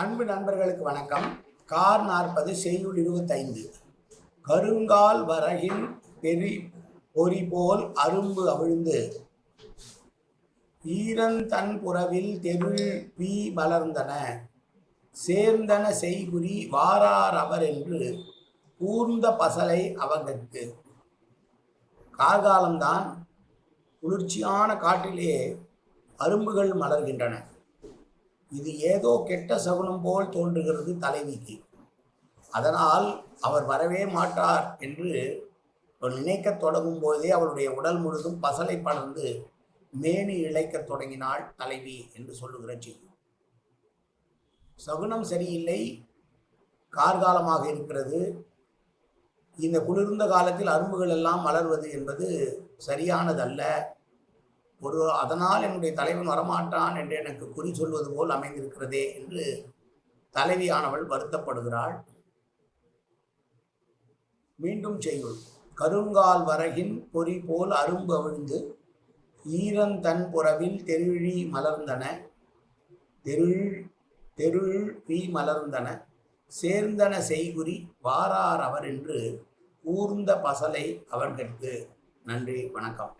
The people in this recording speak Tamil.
அன்பு நண்பர்களுக்கு வணக்கம். கார் நாற்பது செய்யுள் இருபத்தைந்து. கருங்கால் வரகின் பெரி பொறி போல் அரும்பு அவிழ்ந்து. ஈரந்தன் புறவில் தெருள் பீ மலர்ந்தன சேர்ந்தன செய்குறி வாரார் அவர் என்று கூர்ந்த பசலை அவர்கட்கு. கார்காலம்தான் குளிர்ச்சியான காட்டிலே அரும்புகள் மலர்கின்றன. இது ஏதோ கெட்ட சகுனம் போல் தோன்றுகிறது தலைவிக்கு. அதனால் அவர் வரவே மாட்டார் என்று நினைக்க நினைக்கத் தொடங்கும் போதே அவளுடைய உடல் முழுதும் பசலை படர்ந்து மேனி இழைக்க தொடங்கினாள் தலைவி என்று சொல்லுகிற செய்தி. சகுனம் சரியில்லை கார்காலமாக இருக்கிறது. இந்த குளிர்ந்த காலத்தில் அரும்புகள் எல்லாம் மலர்வது என்பது சரியானதல்ல. ஒரு அதனால் என்னுடைய தலைவன் வரமாட்டான் என்று எனக்கு குறி சொல்வது போல் அமைந்திருக்கிறதே என்று தலைவியானவள் வருத்தப்படுகிறாள். மீண்டும் செய்யுள். கருங்கால் வரகின் பொறி போல் அரும்பு அவிழ்ந்து ஈரந்தன் புறவில் தெருழி மலர்ந்தன. தெருள் தெருள் பீ மலர்ந்தன. சேர்ந்தன செய்குறி வாரார் அவர் என்று ஊர்ந்த பசலை அவர்களுக்கு நன்றி வணக்கம்.